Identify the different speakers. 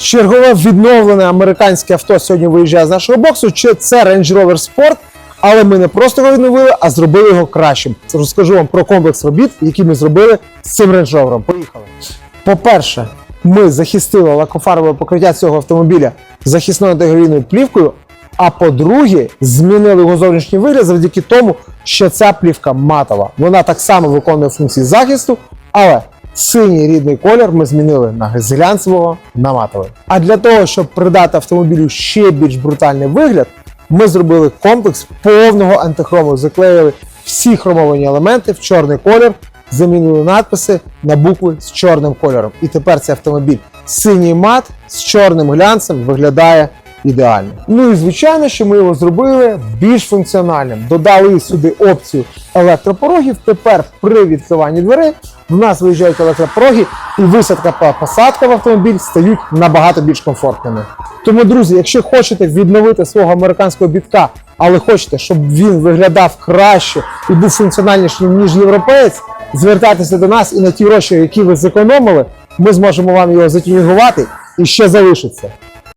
Speaker 1: чергове відновлене американське авто сьогодні виїжджає з нашого боксу. Чи це Range Rover Sport? Але ми не просто його відновили, а зробили його кращим. Розкажу вам про комплекс робіт, які ми зробили з цим Range Rover. Поїхали. По-перше, ми захистили лакофарбове покриття цього автомобіля захисною антигравійною плівкою. А по-друге, змінили його зовнішній вигляд завдяки тому, що ця плівка матова. Вона так само виконує функції захисту, але синій рідний колір ми змінили на глянцевого на матовий. А для того, щоб придати автомобілю ще більш брутальний вигляд, ми зробили комплекс повного антихрому. Заклеїли всі хромовані елементи в чорний колір, замінили надписи на букви з чорним кольором. І тепер цей автомобіль синій мат з чорним глянцем виглядає ідеально. Ну і звичайно, що ми його зробили більш функціональним. Додали сюди опцію електропорогів. Тепер при відкриванні дверей в нас виїжджають електропороги, і висадка та посадка в автомобіль стають набагато більш комфортними. Тому, друзі, якщо хочете відновити свого американського бітка, але хочете, щоб він виглядав краще і був функціональнішим ніж європеєць, звертайтеся до нас і на ті гроші, які ви зекономили, ми зможемо вам його затюнінгувати і ще залишиться.